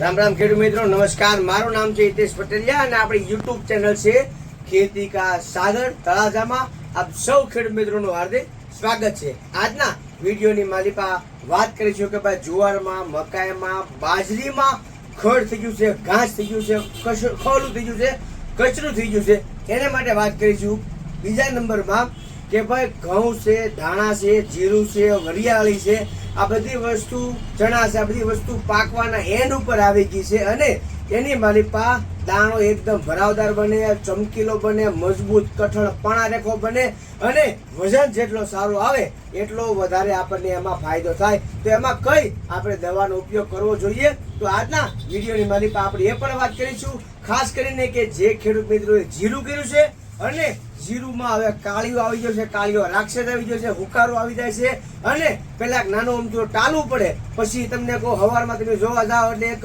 રામ રામ ખેડૂત મિત્રો, નમસ્કાર. મારું નામ છે હિતેશ પટેલિયા અને આપણી યુટ્યુબ ચેનલ છે ખેતી કા સાગર તળાજામાં આપ સૌ ખેડૂત મિત્રોનું હાર્દિક સ્વાગત છે. આજના વિડીયોની માલિકા વાત કરીશું કે ભાઈ જુવારમાં, મકાઈમાં, બાજરીમાં ખડ થઈ ગયું છે, ઘાસ થઈ ગયું છે, કશ- ખોલું થઈ ગયું છે, કચરું થઈ ગયું છે. એને માટે વાત કરીશું બીજા નંબરમાં કે ભાઈ ઘઉં છે, ધાણા છે, જીરું છે, વરિયાળી છે, આ બધી વસ્તુ, ચણા છે, આ બધી વસ્તુ પાકવાના એન્ડ ઉપર આવી ગઈ છે અને એની મારી પા દાણો એકદમ ભરાવદાર બને, ચમકીલો બને, મજબૂત, કઠણ પણા રેખો બને અને વજન જેટલો સારો આવે એટલો વધારે આપણને એમાં ફાયદો થાય. તો એમાં કઈ આપણે દવાનો ઉપયોગ કરવો જોઈએ? તો આજના વિડીયોની મારી પા આપણે એ પણ વાત કરીશું, ખાસ કરીને કે જે ખેડૂત મિત્રોએ જીરું કર્યું છે અને જીરુમાં હવે કાળીઓ આવી ગયો છે, કાળીઓ રાક્ષસ આવી ગયો છે, હુકારો આવી જાય છે. અને પેલા નાનો અમથો ટાલવું પડે, પછી તમને કહો, હવારમાં તમે જોવા જાઓ એટલે એક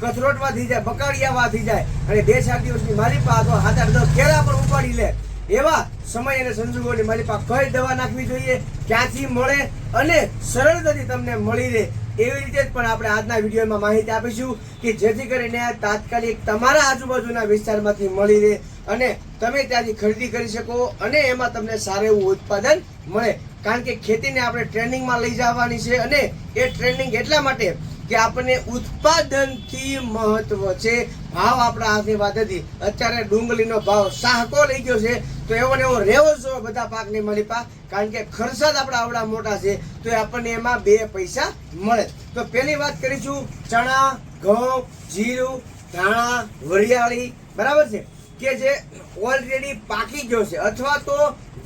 કથરોટવા થઈ જાય બકાડિયાવા થઈ જાય. અને બે ચાર દિવસની પાસે તો હાથ આઠ દસ કેળા પણ ઉપાડી લે. એવા સમય અને સંજોગોની મારી પાસે કઈ દવા નાખવી જોઈએ, ક્યાંથી મળે અને સરળતાથી તમને મળી રહે. એવી રીતે જ પણ આપણે આજના વિડીયોમાં માહિતી આપીશું કે જેથી કરીને તાત્કાલિક તમારા આજુબાજુના વિસ્તારમાંથી મળી રહે. અને તમે ત્યાંથી ખરીદી કરી શકો અને એમાં તમને સારું એવું ઉત્પાદન મળે. કારણ કે ખેતીને આપણે ટ્રેનિંગમાં લઈ જવાની છે અને એ ટ્રેનિંગ એટલા માટે કે આપણને ઉત્પાદનથી મહત્વ છે. ભાવ આપણા હાથની વાત હતી. અત્યારે ડુંગળીનો ભાવ સાહકો લઈ ગયો છે. તો એવો ને એવો રહેવો જ બધા પાકની મળી પાક કારણ કે ખર્ચા જ આપણા આવડા મોટા છે. તો એ આપણને એમાં બે પૈસા મળે. તો પહેલી વાત કરીશું ચણા, ઘઉં, જીરું, ધાણા, વરિયાળી. બરાબર છે? કે જે ઓલરેડી પાકી ગયો છે. અથવા તો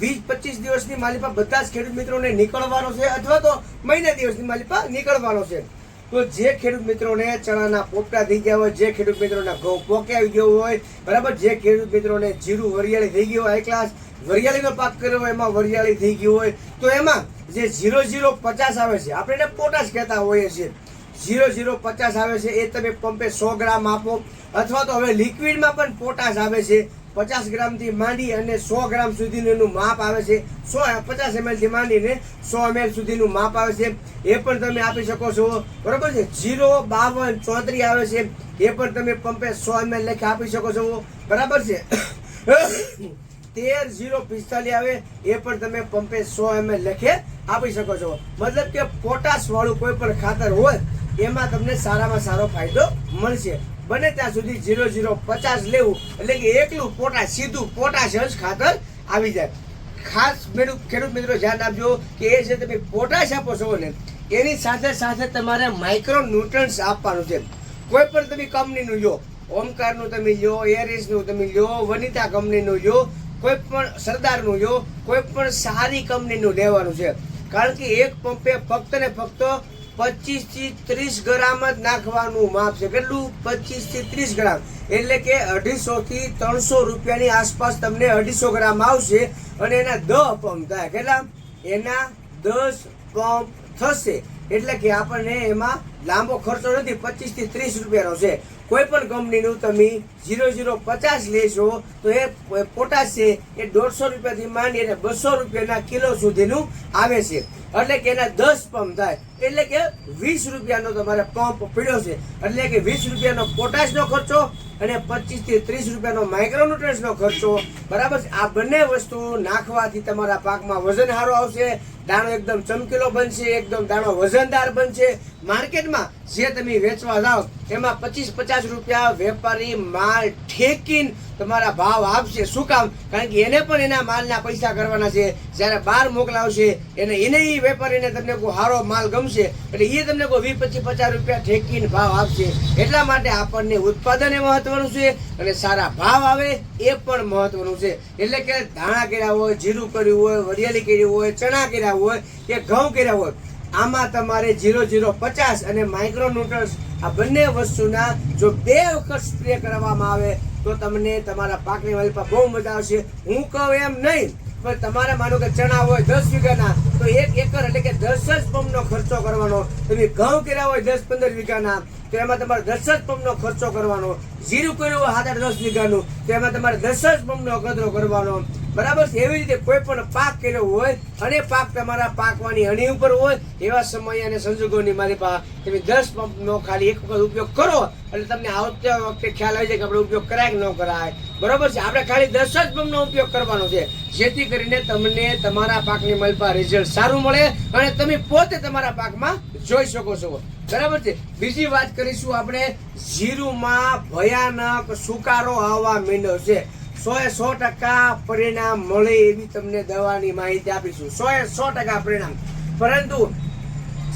વીસ પચીસ દિવસની માલિપા બધા જ ખેડૂત મિત્રોને નીકળવાનો છે, અથવા તો મહિના દિવસની માલિપા નીકળવાનો છે. તો જે ખેડૂત મિત્રોને ચણાના પોપટા થઈ ગયા હોય, જે ખેડૂત મિત્રોના ઘઉં પોકે આવી ગયો હોય, બરાબર, જે ખેડૂત મિત્રોને જીરું વરિયાળી થઈ ગયું હોય ક્લાસ વરિયાળીનો પાક કર્યો હોય, એમાં વરિયાળી થઈ ગયું હોય, તો એમાં જે ઝીરો ઝીરો પચાસ આવે છે, આપણે એને પોટાશ કહેતા હોઈએ છીએ. ઝીરો ઝીરો પચાસ આવે છે, એ તમે પંપે સો ગ્રામ આપો. અથવા તો હવે લિક્વિડમાં પણ પોટાશ આવે છે. પચાસ ગ્રામથી માંડી અને સો ગ્રામ સુધીનું એનું માપ આવે છે. સો, પચાસ એમએલથી માંડીને સો એમએલ સુધીનું માપ આવે છે. એ પણ તમે આપી શકો છો. બરાબર છે? જીરો બાવન ચોત્રીસ આવે છે. એ પણ તમે પંપે સો એમએલ લખી આપી શકો છો. બરાબર છે? તેર ઝીરો પિસ્તાલીસ આવે. એ પણ તમે પંપે સો એમએલ લખે આપી શકો છો. મતલબ કે પોટાશ વાળું કોઈ પણ ખાતર હોય એમાં તમને સારામાં સારો ફાયદો મળશે. બને ત્યાં સુધી ઝીરો ઝીરો પચાસ લેવું, એટલે કે એકલું પોટા સીધું પોટાશ જ ખાતર આવી જાય. ખાસ ખેડૂત મિત્રો ધ્યાન આપજો કે એ જે તમે પોટાશ આપો છો ને, એની સાથે સાથે તમારે માઇક્રો ન્યુટ્રન્સ આપવાનું છે. કોઈ પણ તમે કંપનીનું લો ઓમકારનું તમે લો એરિસનું તમે લો વનિતા કંપનીનું લો કોઈ પણ સરદારનું લો કોઈ પણ સારી કંપનીનું લેવાનું છે. કારણ કે એક પંપે ફક્ત ને ફક્ત પચીસથી ત્રીસ ગ્રામ જ નાખવાનું માપ છે. કેટલું? પચીસથી ત્રીસ ગ્રામ. એટલે કે અઢીસો થી ત્રણસો રૂપિયાની આસપાસ તમને અઢીસો ગ્રામ આવશે અને એના દ પંપ થાય. કેટલા? એના દસ પંપ થશે. એટલે કે આપણને એમાં લાંબો ખર્ચો નથી. પચીસથી ત્રીસ રૂપિયાનો છે. કોઈ પણ કંપનીનું તમે ઝીરો ઝીરો પચાસ લેશો, તો એ પોટાશ છે, એ દોઢસો રૂપિયાથી માંડી અને બસો રૂપિયાના કિલો સુધીનું આવે છે. એટલે કે એના દસ પંપ થાય. એટલે કે વીસ રૂપિયાનો તમારે પંપ પીડ્યો છે. એટલે કે વીસ રૂપિયાનો પોટાશનો ખર્ચો અને પચીસથી ત્રીસ રૂપિયાનો માઇક્રોન્યુટ્રન્સનો ખર્ચો. બરાબર આ બંને વસ્તુ નાખવાથી તમારા પાકમાં વજન સારું આવશે દાણો એકદમ ચમકીલો બનશે, એકદમ દાણો વજનદાર બનશે. માર્કેટમાં જે તમે વેચવા જાઓ, એમાં પચીસ પચાસ રૂપિયા વેપારી માલ ઠેકીને તમારા ભાવ આપશે. શું કામ? કારણ કે એને પણ એના માલના પૈસા કરવાના છે. જ્યારે બહાર મોકલાવશે, એને એને એ વેપારીને તમને કોઈ સારો માલ ગમશે. એટલે એ તમને કોઈ વીસ, પચીસ, પચાસ રૂપિયા ઠેકીને ભાવ આપશે. એટલા માટે આપણને ઉત્પાદન એ મહત્વનું છે અને સારા ભાવ આવે એ પણ મહત્વનું છે. એટલે કે ધાણા કર્યા હોય, જીરું કર્યું હોય, વરિયાળી કર્યું હોય, ચણા કર્યા હોય કે ઘઉં કર્યા હોય, આમાં તમારે જીરો જીરો, પચાસ અને માઇક્રો ન્યુટ્રન્સ આ બંને વસ્તુના જો બે વખત સ્પ્રે કરવામાં આવે તો તમને તમારા પાકની વાલી પર બહુ મજા આવશે. હું કહું એમ નહીં, પણ તમારે માનો કે ચણા હોય, દસ વીઘાના તો એક એકર એટલે કે દસ જ પંપનો ખર્ચો કરવાનો. તમે ઘઉં કર્યા હોય દસ પંદર વીઘાના, તો એમાં તમારે દસ જ પંપનો ખર્ચો કરવાનો. જીરું કર્યું હોય સાત દસ વીઘાનું, તો એમાં તમારે દસ જ પંપનો કચરો કરવાનો. બરાબર છે? એવી રીતે કોઈ પણ પાક કર્યો હોય, અને પાક તમારા પાકવાની અણી ઉપર હોય, એવા સમય અને સંજોગોની મારી પાસે તમે દસ પંપનો ખાલી એક વખત ઉપયોગ કરો, એટલે તમને આવતા વખતે ખ્યાલ આવી જાય કે આપણે ઉપયોગ કરાય કે ન કરાય. બરાબર છે? આપણે ખાલી દસ જ પંપનો ઉપયોગ કરવાનો છે. જેથી કરીને તમને તમારા પાકની મલપા રિઝલ્ટ સારું મળે અને તમે પોતે તમારા પાકમાં જોઈ શકો છો. બરાબર છે? બીજી વાત કરીશું આપણે જીરુમાં ભયાનક સુકારો આવવા માંડ્યો છે. સો એ સો ટકા પરિણામ મળે એવી તમને દવાની માહિતી આપીશું. સો એ સો ટકા પરિણામ. પરંતુ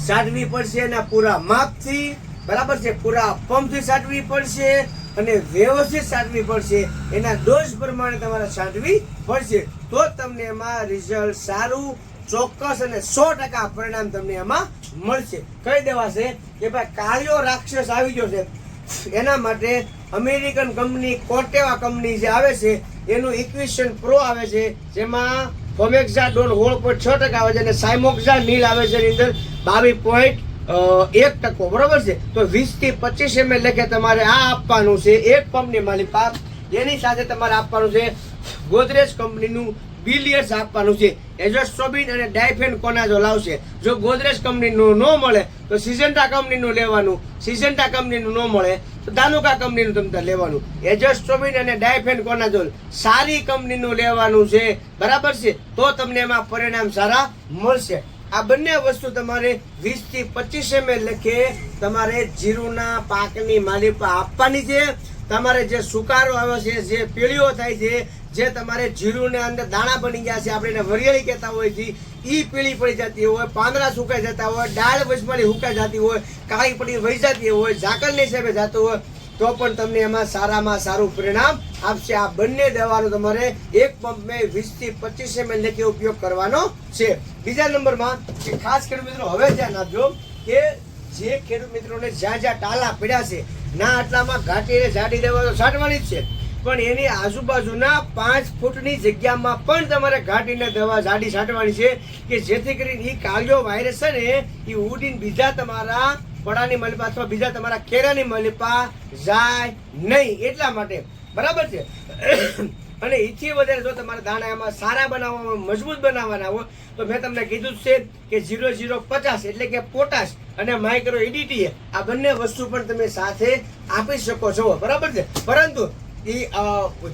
સાધવી પડશે એના પૂરા માપથી, બરાબર છે? પૂરા પંપથી સાટવી પડશે અને વ્યવસ્થિત સાધવી પડશે. એના ડોઝ પ્રમાણે તમારે સાધવી પડશે. તો તમને એમાં રિઝલ્ટ સારું ચોક્કસ અને સો ટકા પરિણામ તમને એમાં મળશે. કહી દેવાશે કે ભાઈ કાળિયો રાક્ષસ આવી ગયો છે. એના માટે અમેરિકન કંપની કોટેવા કંપની જે આવે છે, એનું ઇક્વિશન પ્રો આવે છે, જેમાં ફોમેક્ઝા ડોલ હોળ પોઈન્ટ છ ટકા આવે છે અને સાયમોક્ઝા નીલ આવે છે એની અંદર બાવીસ પોઈન્ટ એક ટકો. બરોબર છે? તો વીસથી પચીસ એમએલ લેખે તમારે આ આપવાનું છે, એક પંપની માલિક પાપ એની સાથે તમારે આપવાનું છે, ગોદરેજ કંપનીનું બિલિયર્સ આપવાનું છે. એજોસ્ટ્રોબિન અને ડાયફેન કોનાઝો લાવશે. જો ગોદરેજ કંપનીનું ન મળે, તો સિઝન્ટા કંપનીનું લેવાનું, સિઝન્ટા કંપનીનું ન મળે, તો દાનુકા કંપનીનું તમને લેવાનું. એજોસ્ટ્રોબિન અને ડાયફેન કોનાઝોલ સારી કંપનીનું લેવાનું છે. બરાબર છે? તો તમને એમાં પરિણામ સારા મળશે. આ બંને વસ્તુ તમારે વીસથી પચીસ એમએલ લખે, તમારે જીરુના પાકની માલિપા આપવાની છે. તમારે જે સુકારો આવે છે, જે પીળીઓ થાય છે જે તમારે જીરુને અંદર દાણા બની ગયા છે, આપણે એને વરિયાળી કહેતા હોય છે ઈ પીળી પડી જતી હોય, પાંદડા સુકાઈ જતા હોય ડાળ વચમાલી હુકાઈ જતી હોય, કાળી પડી વહી જતી હોય, ઝાકળની હિસાબે જતું હોય, તો પણ તમને એમાં સારામાં સારું પરિણામ આપશે. આ બંને દવાનો તમારે એક પંપ મેં વીસથી પચીસ એમએલ લેખે ઉપયોગ કરવાનો છે. બીજા નંબરમાં કે ખાસ ખેડૂત મિત્રો, હવે ધ્યાન આપજો કે જે ખેડૂત મિત્રોને જ્યાં જ્યાં ટાલા પડ્યા છે, ના આટલામાં ઘાટીને ઝાડી દેવા તો છાંટવાની જ છે. પણ એની આજુબાજુના પાંચ ફૂટની જગ્યામાં પણ તમારે ઘાટીને દવા ઝાડી છાંટવાની છે કે જેથી કરીને એ કાળિયો વાયરસ છે ને એ ઉડીને બીજા તમારા પડાની મલપા અથવા બીજા તમારા કેરાની મલપા જાય નહીં એટલા માટે. બરાબર છે? અને એથી વધારે જો તમારે દાણા એમાં સારા બનાવવામાં મજબૂત બનાવવાના હોય તો મેં તમને કીધું છે કે ઝીરો ઝીરો પચાસ એટલે કે પોટાશ અને માઇક્રો એડીટી આ બંને વસ્તુ પણ તમે સાથે આપી શકો છો. બરાબર છે? પરંતુ એ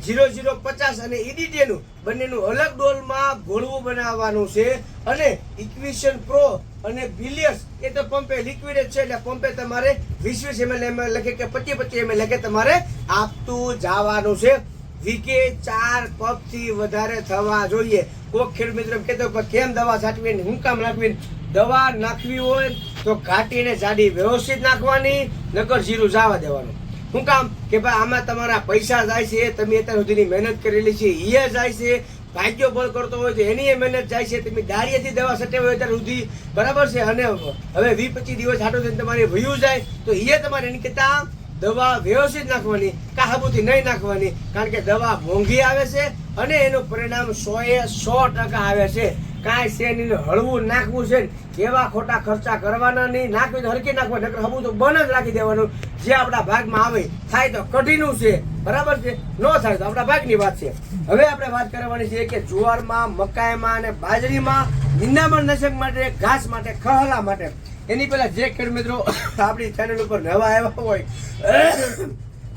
ઝીરો ઝીરો પચાસ અને ઈડીડીનું બંનેનું અલગ ડોલમાં ગોળવું બનાવવાનું છે. અને ઇક્વિશન પ્રો અને બિલિયર્સ એ તો પંપે લિક્વિડ છે, એટલે પંપે તમારે વીસ વીસ એમએલ એમએલ લખે કે પચીસ પચીસ એમએલ લખે, તમારે આપતું જવાનું છે. વીકે ચાર પગથી વધારે થવા જોઈએ. કોક ખેડૂત મિત્ર કહેતો કે કેમ દવા છાંટવી હું કામ નાખવી દવા નાખવી હોય તો ઘાટીને જાડી વ્યવસ્થિત નાખવાની, નકર જીરું જવા દેવાનું. શું કામ? કે ભાઈ, આમાં તમારા પૈસા જાય છે, તમે અત્યાર સુધીની મહેનત કરેલી છે એ જાય છે, ભાગ્યો બળ કરતો હોય તો એની મહેનત જાય છે, તમે દાળીએથી દવા સટે હોય અત્યાર સુધી. બરાબર છે? અને હવે વીસ પચીસ દિવસ હાટો થઈને તમારે વયું જાય, તો એ તમારે એની કહેતા, દવા વ્યવસ્થિત નાખવાની કાબુથી નહીં નાખવાની. કારણ કે દવા મોંઘી આવે છે અને એનું પરિણામ સો એ સો ટકા આવે છે. કાંઈ છે નહીં હળવું નાખવું છે એવા ખોટા ખર્ચા કરવાના નહીં. નાખવી તો હરકી નાખવા, નકર હબું તો બંધ જ રાખી દેવાનું. જે આપણા ભાગમાં આવે, થાય તો કઢીનું છે. બરાબર છે? ન થાય તો આપણા ભાગની વાત છે. હવે આપણે વાત કરવાની છે કે જુવારમાં, મકાઈમાં અને બાજરીમાં નિંદામણ નશક માટે, ઘાસ માટે, ખહલા માટે. એની પહેલા જે ખેડ મિત્રો આપણી ચેનલ ઉપર નવા આવ્યા હોય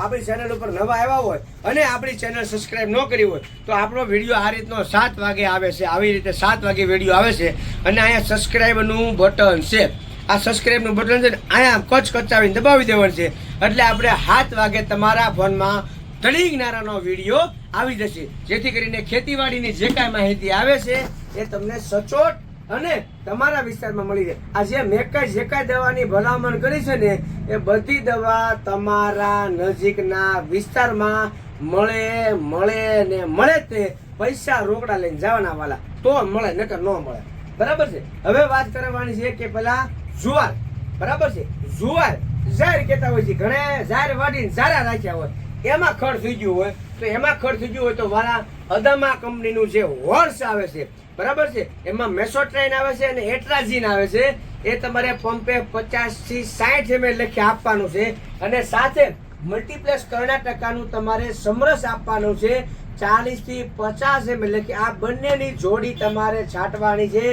આપણી ચેનલ ઉપર નવા આવ્યા હોય અને આપણી ચેનલ સબસ્ક્રાઈબ ન કરી હોય, તો આપણો વીડિયો આ રીતનો સાત વાગે આવે છે. આવી રીતે સાત વાગે વીડિયો આવે છે અને અહીંયા સબસ્ક્રાઈબનું બટન છે. આ સબસ્ક્રાઈબનું બટન છે અહીંયા કચ કચાવીને દબાવી દેવાનું છે. એટલે આપણે સાત વાગે તમારા ફોનમાં તળી નારાનો વીડિયો આવી જશે. જેથી કરીને ખેતીવાડીની જે કાંઈ માહિતી આવે છે એ તમને સચોટ અને તમારા વિસ્તારમાં મળી જાય આ જે મેં કાંઈ જે કાંઈ દવાની ભલામણ કરી છે ને, એ બધી દવા તમારા નજીકના વિસ્તારમાં મળે મળે ને મળે તે પૈસા રોકડા લઈને જવાના વાલા. તો મળે, નકર ન મળે. બરાબર છે? હવે વાત કરવાની છે કે પેલા જુવાર. બરાબર છે? જુવાર ઝાર કહેતા હોય છે. ઘણે ઝાર વાડીને ઝારા રાખ્યા હોય. એમાં ખર્ચ થઈ ગયું હોય, તો એમાં ખર્ચ થઈ ગયું હોય તો મારા અદામા કંપનીનું જે હોર્સ આવે છે, બરાબર છે? એમાં મેસોટ્રાઇન આવે છે અને એટ્રાઝીન આવે છે. એ તમારે પંપે પચાસથી સાઠ એમએલ લખી આપવાનું છે અને સાથે મલ્ટીપ્લેસ કર્ણાટકાનું તમારે સમરસ આપવાનું છે. ચાલીસથી પચાસ એમ એટલે કે આ બંનેની જોડી તમારે છાંટવાની છે.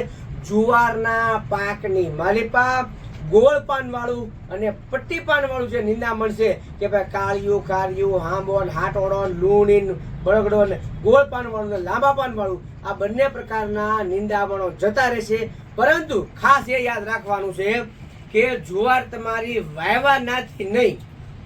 જુવારના પાકની માલિપા ગોળ પાન વાળું અને પટ્ટી પાન વાળું જે નિંદામણ છે કે ભાઈ કાળિયું કાળિયું, હાંબોન, હાટોડોન, લૂણીન બળગડો ને ગોળ પાન વાળું ને લાંબા પાન વાળું આ બંને પ્રકારના નિંદામણો જતા રહેશે. પરંતુ ખાસ એ યાદ રાખવાનું છે કે જુવાર તમારી વાયવા નાથી નહીં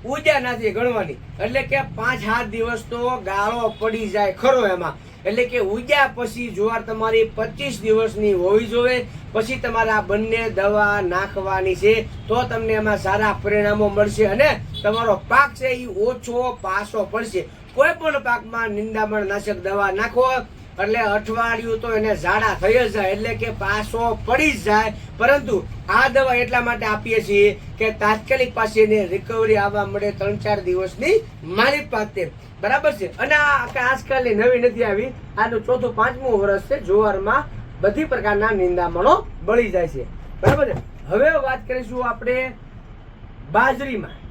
ઉજા નથી ગણવાની એટલે કે પાંચ સાત દિવસ તો ગાળો પડી જાય ખરો એમાં. એટલે કે ઉગ્યા પછી જુવાર તમારી પચીસ દિવસની હોવી જોઈએ. પછી તમારે બંને દવા નાખવાની છે તો તમને એમાં સારા પરિણામો મળશે અને તમારો પાક છે એ ઓછો પાસો પડશે. કોઈ પણ પાકમાં નિંદામણ નાશક દવા નાખો એટલે અઠવાડિયું તો એને ઝાડા થઈ જ જાય, એટલે કે પાસો પડી જ જાય. પરંતુ આ દવા એટલા માટે આપીએ છીએ કે તાત્કાલિક પાસે એને રિકવરી આવવા મળે ત્રણ ચાર દિવસની મારી પાસે. બરાબર છે? અને આ આજકાલની નવી નથી આવી. આનું ચોથું પાંચમું વર્ષ છે, જુવારમાં બધી પ્રકારના નિંદામણો બળી જાય છે. બરાબર છે? હવે વાત કરીશું આપણે બાજરીમાં.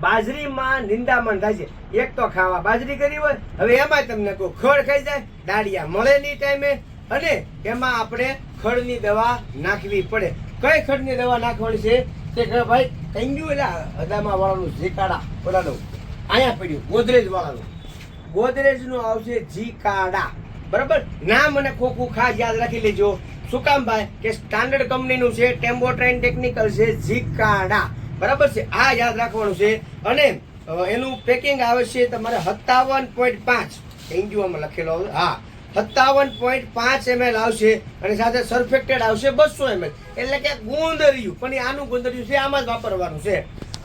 બાજરીમાં નિંદામણ થાય છે. એક તો ખાવા બાજરી કરી હોય, હવે એમાં તમને કોઈ ખડ ખાઈ જાય, દાળિયા મળે નહીં ટાઈમે, અને એમાં આપણે ખડની દવા નાખવી પડે. કઈ ખડની દવા નાખવાની છે? કે કે ભાઈ કંગ્યુ એટલે અદામા વાળાનું ઝીકાડા ઓલાનું અહીંયા પડ્યું ગોદરેજ વાળાનું ગોદરેજનું આવશે ઝીકાડા. બરાબર? નામ અને ખોખું ખાસ યાદ રાખી લેજો. શું કામ ભાઈ? કે સ્ટાન્ડર્ડ કંપનીનું છે ટેમ્બોટ્રાઇન ટેકનિકલ છે, ઝીકાડા. બરાબર છે? આ યાદ રાખવાનું છે. અને એનું પેકિંગ આવે છે તમારે સત્તાવન પોઈન્ટ પાંચ. એન્જિયોમાં લખેલો હા. સત્તાવન પોઈન્ટ પાંચ એમએલ આવશે અને સાથે સરફેક્ટેડ આવશે બસો એમએલ એટલે કે ગુંદરિયું. પણ આનું ગુંદરિયું છે, આમાં જ વાપરવાનું છે.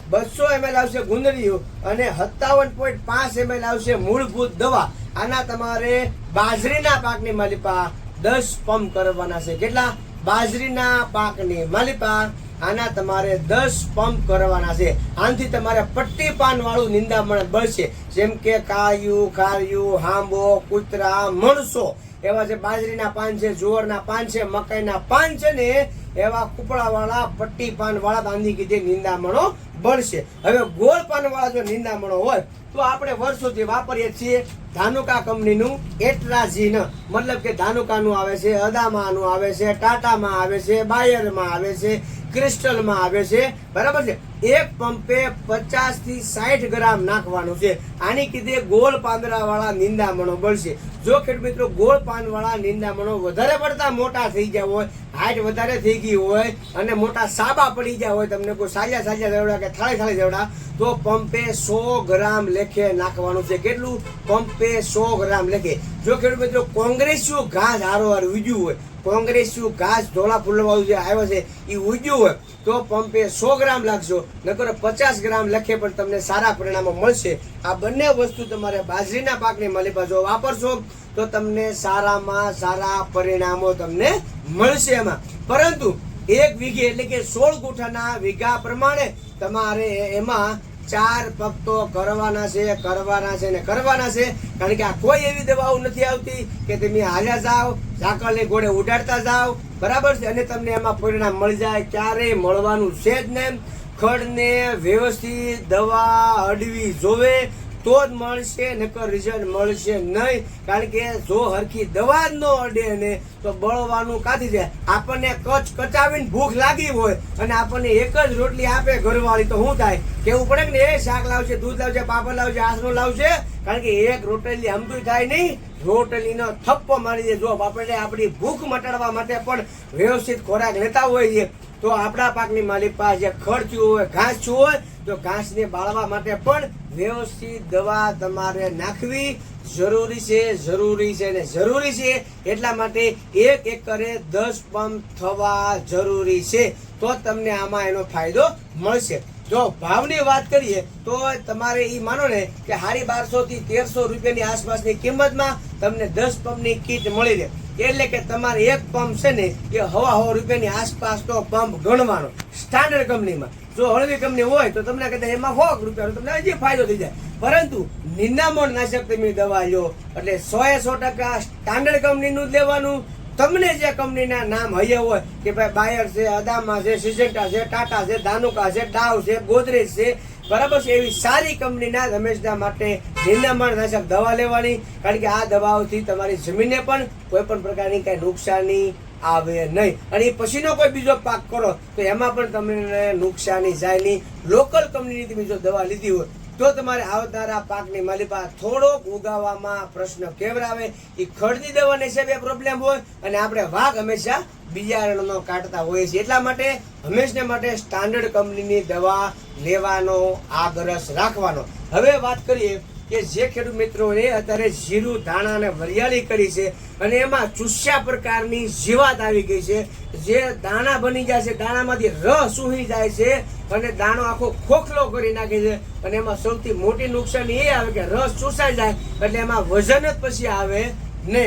બસો એમએલ આવશે ગુંદરિયું અને સત્તાવન પોઈન્ટ પાંચ એમએલ આવશે મૂળભૂત દવા. આના તમારે બાજરીના પાકની માલિપા દસ પંપ કરવાના છે. કેટલા? બાજરીના પાકની માલિપા આના તમારે દસ પંપ કરવાના છે. આનાથી તમારે પટ્ટી પાન વાળું નિંદામણ બળશે જેમ કે કાયું ખાર્યું હાંબો, કૂતરા, મણસો. એવા જે બાજરીના પાન છે, જુવારના પાન છે, મકાઈના પાન છે ને, એવા કુપડા વાળા પટ્ટી પાન વાળા આંધી કીધી નિંદામણો બળશે હવે ગોળ પાન વાળા જો નિંદામણો હોય, તો આપણે વર્ષોથી વાપરીએ છીએ ધાનુકા કંપનીનું એટ્રાઝીન. મતલબ કે ધાનુકાનું આવે છે, અદામાનું આવે છે, ટાટામાં આવે છે, બાયરમાં આવે છે ક્રિસ્ટલમાં આવે છે. બરાબર છે? એક પંપે પચાસથી સાઠ ગ્રામ નાખવાનું છે. આની કીધે ગોળ પાંદડાવાળા નિંદામણો બળશે. જો ખેડૂત મિત્રો, ગોળ પાન વાળા નિંદામણો વધારે પડતા મોટા થઈ ગયા હોય હાઈટ વધારે થઈ ગઈ હોય અને મોટા સાબા પડી ગયા હોય, તમને કોઈ સાજા સાજા જવડા કે થાળી થાળી જવડા તો પંપે સો ગ્રામ લેખે નાખવાનું છે. કેટલું? પંપે સો ગ્રામ લેખે. જો ખેડૂત મિત્રો કોંગ્રેસ્યુ ઘાસ હારોહાર ઉજ્યું હોય કોંગ્રેસ્યુ ઘાસ ધોળા ફૂલવાળું જે આવ્યો છે એ ઉજ્યું હોય, તો પંપે સો ગ્રામ લાગશો. નકર પચાસ ગ્રામ લખે પણ તમને સારા પરિણામો મળશે. આ બંને વસ્તુ તમારે બાજરીના પાકની માલિપા જો વાપરશો તો તમને સારામાં સારા પરિણામો તમને મળશે એમાં. પરંતુ એક વીઘે એટલે કે સોળ ગુઠાના વીઘા પ્રમાણે તમારે એમાં ચાર ભક્તો કરવાના છે કરવાના છે ને કરવાના છે. કારણ કે આ કોઈ એવી દવાઓ નથી આવતી કે તમે હાલ્યા જાઓ, ઝાકળને ઘોડે ઉડાડતા જાઓ. બરાબર છે? અને તમને એમાં પરિણામ મળી જાય. ક્યારેય મળવાનું છે જ ને ખડને વ્યવસ્થિત દવા અડવી જોવે. તો જ મળશે, નકર રિઝલ્ટ મળશે નહીં. કારણ કે જો હરખી દવા જ ન અડે ને, તો બળવાનું કાઢી જાય આપણને કચ કચાવીને ભૂખ લાગી હોય અને આપણને એક જ રોટલી આપે ઘરવાળી, તો શું થાય? કેવું પડે ને, એ શાક લાવશે દૂધ લાવશે પાપડ લાવશે આસરો લાવશે કારણ કે એક રોટલી હમતું થાય નહીં. રોટલીનો થપ્પો મારી દે. જો આપણે આપણી ભૂખ મટાડવા માટે પણ વ્યવસ્થિત ખોરાક લેતા હોઈએ, તો આપણા પાકની માલિક પાસે ખડ હોય, ઘાસ હોય તો ઘાસને બાળવા માટે પણ વ્યવસ્થિત દવા તમારે નાખવી જરૂરી છે જરૂરી છે ને જરૂરી છે. એટલા માટે એક એકરે દસ પંપ થવા જરૂરી છે. તો તમને આમાં એનો ફાયદો મળશે. જો ભાવની વાત કરીએ, તો તમારે એ માનો ને કે સાડી બારસો થી તેરસો રૂપિયાની આસપાસની કિંમતમાં તમને દસ પંપની કીટ મળી રહે. એટલે કે તમારે એક પંપ છે ને, એ હવા હવા રૂપિયાની આસપાસનો પંપ ગણવાનો. સ્ટાન્ડર્ડ કંપનીમાં. જો હળવી કંપની હોય તો તમને કદાચ એમાં સો રૂપિયાનો તમને હજી ફાયદો થઈ જાય. પરંતુ નિંદામણ નાશક તમે દવા લો. એટલે સો એ સો ટકા સ્ટાન્ડર્ડ કંપનીનું જ લેવાનું. તમને જે કંપનીના નામ હૈયે હોય કે ભાઈ બાયર છે, અદામા છે સિજન્ટા છે, ટાટા છે, ધાનુકા છે ડાવ છે, ગોદરેજ છે બરાબર છે, એવી સારી કંપનીના જ માટે નિંદામણ નાશક દવા લેવાની, કારણ કે આ દવાઓથી તમારી જમીનને પણ કોઈ પણ પ્રકારની કઈ નુકસાની આવે નહીં. અને એ પછીનો કોઈ બીજો પાક કરો, તો એમાં પણ તમને નુકસાની જાય નહીં. લોકલ કંપનીની બીજો દવા લીધી હોય તો તમારે આવનારા પાકની માલિપા થોડોક ઉગાવવામાં પ્રશ્ન કેવરાવે એ ખડની દવાને હિસાબે પ્રોબ્લેમ હોય, અને આપણે વાઘ હંમેશા બિયારણનો કાઢતા હોઈએ છીએ. એટલા માટે હંમેશને માટે સ્ટાન્ડર્ડ કંપનીની દવા લેવાનો, આગ્રહ રાખવાનો. હવે વાત કરીએ કે જે ખેડૂત મિત્રોએ અત્યારે જીરું, ધાણા અને વરિયાળી કરી છે અને એમાં ચૂસ્યા પ્રકારની જીવાત આવી ગઈ છે. જે દાણા બની જાય છે, દાણામાંથી રસ સૂહી જાય છે અને દાણો આખો ખોખલો કરી નાખે છે અને એમાં સૌથી મોટી નુકસાની એ આવે કે રસ ચૂસાઈ જાય એટલે એમાં વજન જ પછી આવે ને.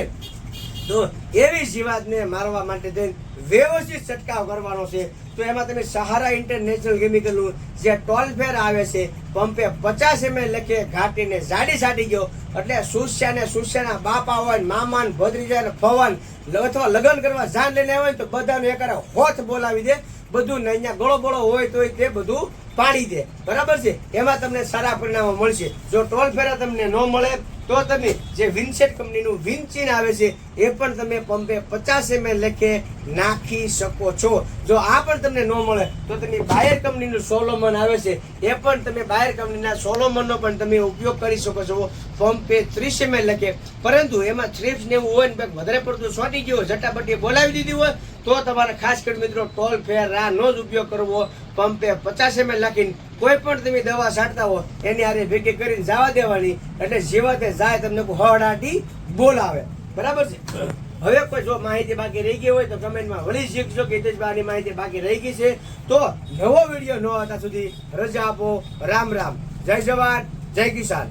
તો એવી જીવાતને મારવા માટે વ્યવસ્થિત છંટકાવ કરવાનો છે. તો એમાં તમે સહારા ઇન્ટરનેશનલ કેમિકલનું જે ટોલ ફેર આવે છે, પંપે પચાસ એમએલ લખે, ઘાટીને જાડી સાડી ગયો. એટલે સુસ્યા ને સુસ્યાના બાપા હોય મામા ને ભદ્રીજા ને પવન અથવા લગ્ન કરવા જાન લઈને આવે તો બધાને એક હોથ બોલાવી દે. બધું ને અહીંયા ગળો બળો હોય તો તે બધું પાડી દે. બરાબર છે? એમાં તમને સારા પરિણામો મળશે. જો ટોલ ફેરા તમને ન મળે, તો તમે જે વિન્સેટ કંપનીનું વિન્ચિન આવે છે, એ પણ તમે પંપે પચાસ એમએલ લેખે નાખી શકો છો. જો આ પણ તમને ન મળે, તો તમે બાયર કંપનીનું સોલોમન આવે છે. એ પણ તમે બાયર કંપનીના સોલોમનનો પણ તમે ઉપયોગ કરી શકો છો. પંપે ત્રીસ એમએલ લખે. પરંતુ એમાં થ્રીપ્સ ને એવું હોય ને કંઈક વધારે પડતું સોટી ગયું હોય ઝટાપટી બોલાવી દીધી હોય, તો તમારે ખાસ કરી મિત્રો ટોલ ફેર આ નો જ ઉપયોગ કરવો. પંપે પચાસ એમએલ નાખીને કોઈ પણ તમે દવા છાંટતા હો, એની આરે ભેગી કરીને જવા દેવાની. એટલે જીવતે જાય, તમને હડાટી બોલાવે. બરાબર છે? હવે કોઈ જો માહિતી બાકી રહી ગઈ હોય તો કમેન્ટમાં વળી શીખજો કે હિતેશભાઈની માહિતી બાકી રહી ગઈ છે. તો નવો વીડિયો ન હતા સુધી રજા આપો. રામ રામ. જય જવાન, જય કિસાન.